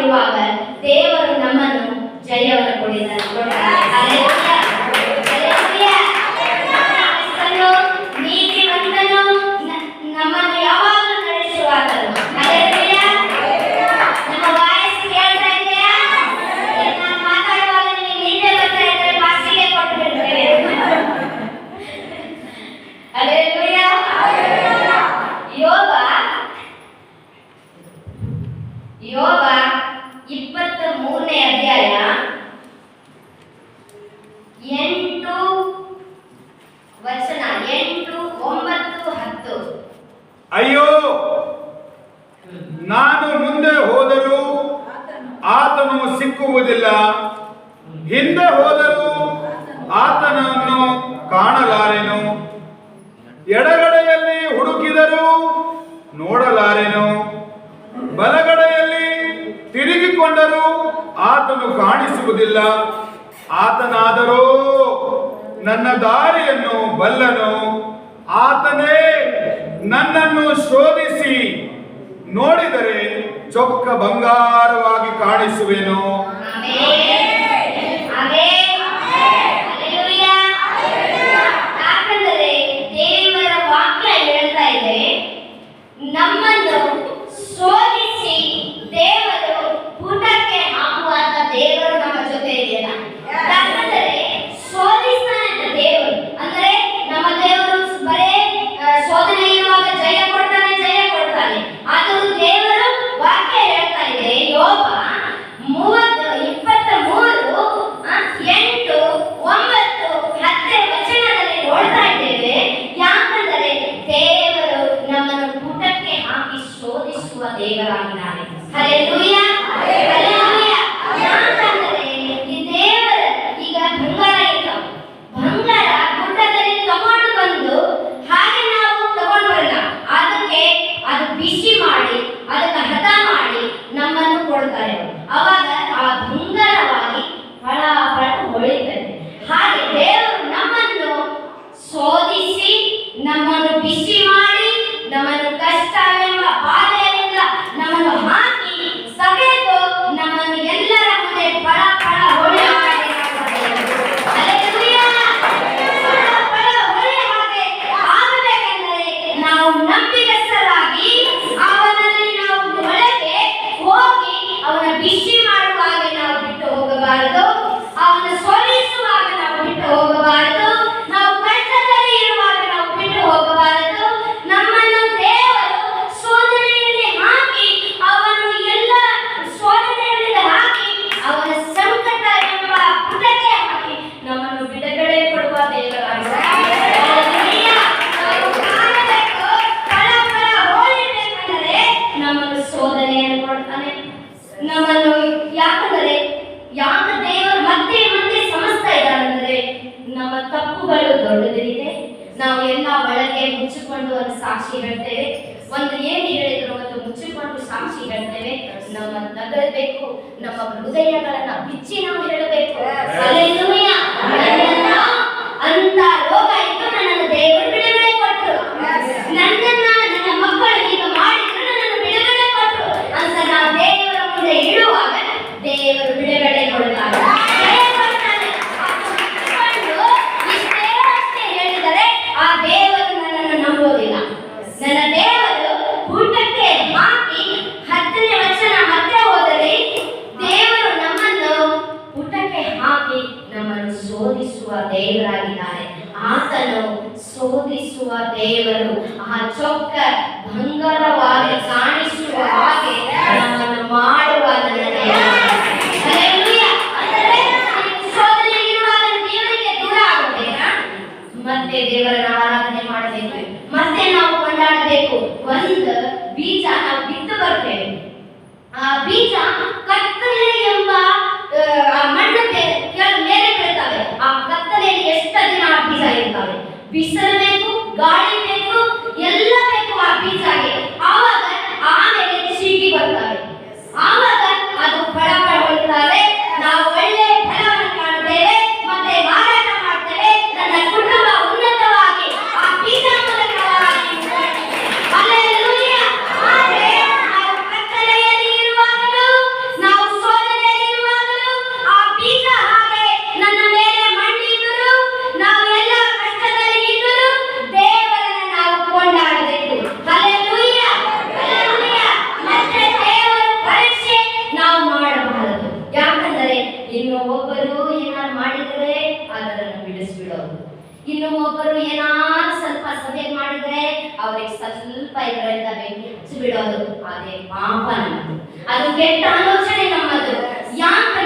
ಇರುವಾಗ ದೇವರು ನಮ್ಮನ್ನು ಜಯವನ್ನ ಕೊಡಿದ್ದಾರೆ ನಾನು ಮುಂದೆ ಹೋದರೂ ಆತನು ಸಿಕ್ಕುವುದಿಲ್ಲ. ಹಿಂದೆ ಹೋದರೂ ಆತನನ್ನು ಕಾಣಲಾರೆನು. ಎಡಗಡೆಯಲ್ಲಿ ಹುಡುಕಿದರೂ ನೋಡಲಾರೆನು. ಬಲಗಡೆಯಲ್ಲಿ ತಿರುಗಿಕೊಂಡರೂ ಆತನು ಕಾಣಿಸುವುದಿಲ್ಲ. ಆತನಾದರೂ ನನ್ನ ದಾರಿಯನ್ನು ಬಲ್ಲನು. ಆತನೇ ನನ್ನನ್ನು ಶೋಧಿಸಿ. ನೋಡಿದರೆ ಚೊಕ್ಕ ಬಂಗಾರವಾಗಿ ಕಾಣಿಸುವೆನೋ? ಸಾಕ್ಷಿ ಹೇಳ್ತೇವೆ. ಒಂದು ಏನು ಹೇಳಿದ್ರು ಒಂದು ಮುಚ್ಚಿಕೊಂಡು ಸಾಕ್ಷಿ ಹೇಳ್ತೇವೆ. ನಮ್ಮ ನಗಬೇಕು ನಮ್ಮ ಹೃದಯಗಳನ್ನ ಬಿಚ್ಚಿ ನಾವು ಹೇಳಬೇಕು. ಬೆಳಿತಾವೆ ಬಿಸಿಲು ಬೇಕು ಗಾಳಿ ಬೇಕು ಎಲ್ಲ ಬೇಕು ಆ ಬೀಜಕ್ಕೆ ಅವರು ಏನಾದ್ರು ಸ್ವಲ್ಪ ಸಭೆ ಮಾಡಿದ್ರೆ ಅವರಿಗೆ ಸ್ವಲ್ಪ ಇದರಿಂದ ಬೆಂಕಿ ಹಚ್ಚಿ ಬಿಡೋದು. ಅದೇ ಪಾಪ ನಮ್ಮದು. ಅದು ಕೆಟ್ಟ ಆಲೋಚನೆ ನಮ್ಮದು. ಯಾಕೆ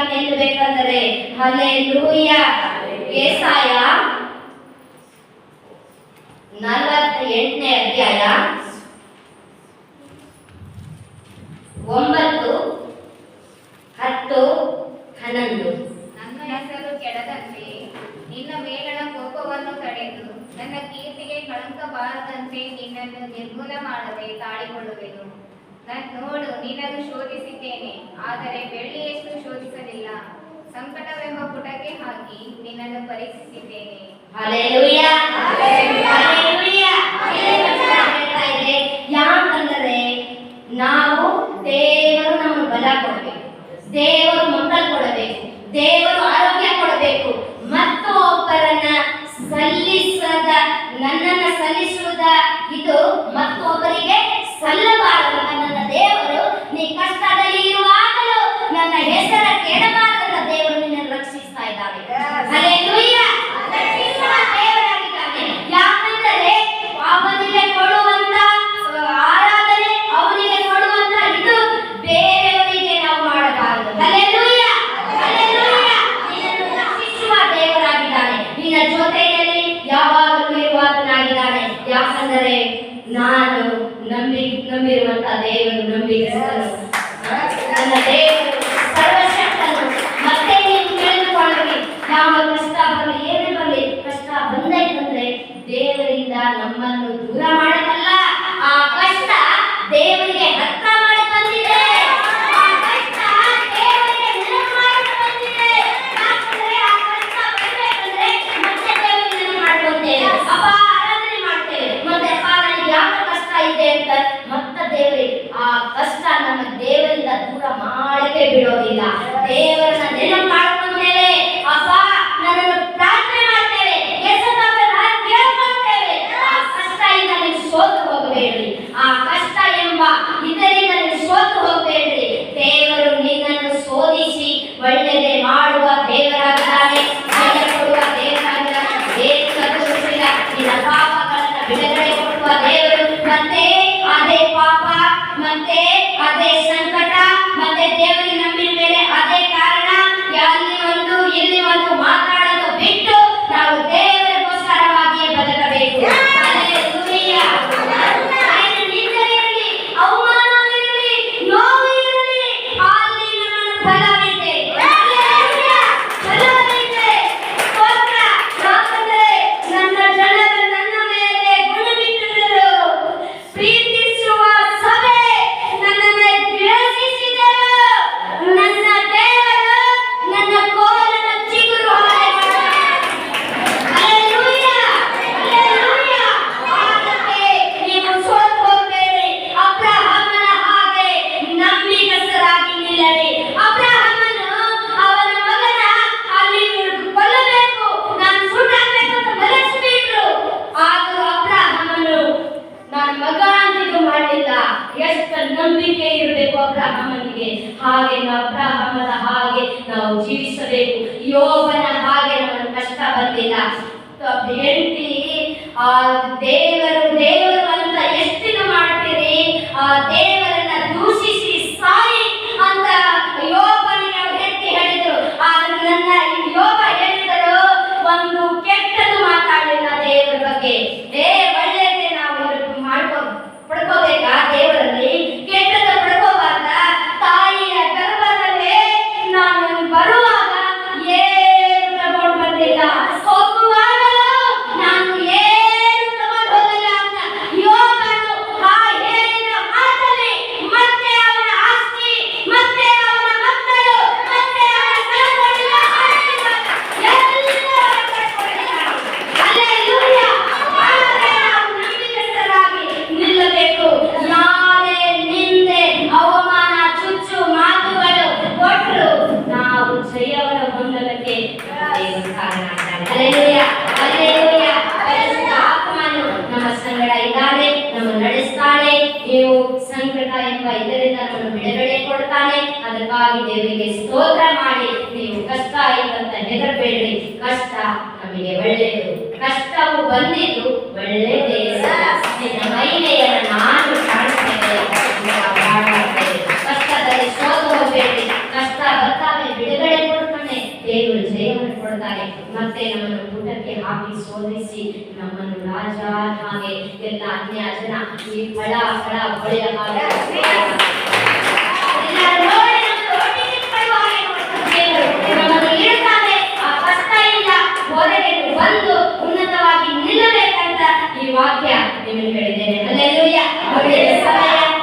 ಆಗಿ ನಿಲ್ಲಬೇಕಂದರೆ ಹಲ್ಲೆಲೂಯ! ಏಸಾಯ ನಲವತ್ತ ಎಂಟನೇ ಅಧ್ಯಾಯ ಒಂಬತ್ತು ಹತ್ತು ಹನ್ನೊಂದು. ನನ್ನ ಹೆಸರು ಕೆಡದಂತೆ, ನಿನ್ನ ಮೇಲಣ ಕೋಪವನ್ನು ತಡೆದು, ನನ್ನ ಕೀರ್ತಿಗೆ ಕಳಂಕ ಬಾರದಂತೆ ನಿನ್ನನ್ನು ನಿರ್ಮೂಲ ಮಾಡದೆ ತಾಳಿಕೊಳ್ಳುವೆನು. ನನ್ ನೋಡು ನೀನನ್ನು ಶೋಧಿಸಿದ್ದೇನೆ, ಆದರೆ ಬೆಳ್ಳಿಯಷ್ಟು ಶೋಧಿಸಲಿಲ್ಲ. ಸಂಕಟವೆಂಬ ಪುಟಕ್ಕೆ ಹಾಕಿ ನಿನ್ನನ್ನು ಪರೀಕ್ಷಿಸಿದ್ದೇನೆ. ನಾವು ದೇವರು ನಮ್ಮ ಬಲ ಕೊಡಬೇಕು ದೇವರು ಮಕ್ಕಳು ಕೊಡಬೇಕು ದೇವರು ಎಡಬಾಲ ನಮ್ಮ ದೇವರಿಂದ ದೂರ ಮಾಡಕ್ಕೆ ಬಿಡೋದಿಲ್ಲ. ದೇವರನ್ನ ನೆನಪು ಮಾಡ್ಕೊಂಡ್ಮೇಲೆ ಅಪ್ಪ Ojalá ನಾವು ಜೀವಿಸಬೇಕು. ಯೋಬನ ಹಾಗೆ ನಮಗೆ ಕಷ್ಟ ಬಂದಿಲ್ಲ. ಹೆಂಡತಿ ಆ ದೇವರು ದೇವರು ಅಂತ ಎಷ್ಟಿನ ಮಾಡ್ತೀರಿ ಆ ದೇವ ನೀವು ಸಂಕಟ ಎಂಬ ಇದರಿಂದ ನಮ್ಮನ್ನು ಬಿಡುಗಡೆ ಕೊಡ್ತಾನೆ ಅದಕ್ಕಾಗಿ ದೇವರಿಗೆ ಸ್ತೋತ್ರ ಮಾಡಿ, ನೀವು ಕಷ್ಟ ಇಲ್ಲಂತ ಹೆದರಬೇಡ್ರಿ. ಕಷ್ಟ ನಮಗೆ ಒಳ್ಳೆಯದು. ಕಷ್ಟವು ಬಂದಿದ್ದು ಒಳ್ಳೆಯದೇ. ನಿನ್ನ ಮತ್ತೆ ನಮ್ಮನ್ನು ಊಟಕ್ಕೆ ಹಾಕಿ ಸೋಲಿಸಿ ನಮ್ಮನ್ನು ರಾಜ, ಹಾಗೆ ಎಲ್ಲ ಅನ್ಯ ಜನ ಈ ಫಳ ಫಳ ಬಳಿಯ ಬಂದು ಉನ್ನತವಾಗಿ ನಿಲ್ಲಬೇಕಂತ ಈ ವಾಕ್ಯ ನಿಮಗೆ ಹೇಳಿದೆ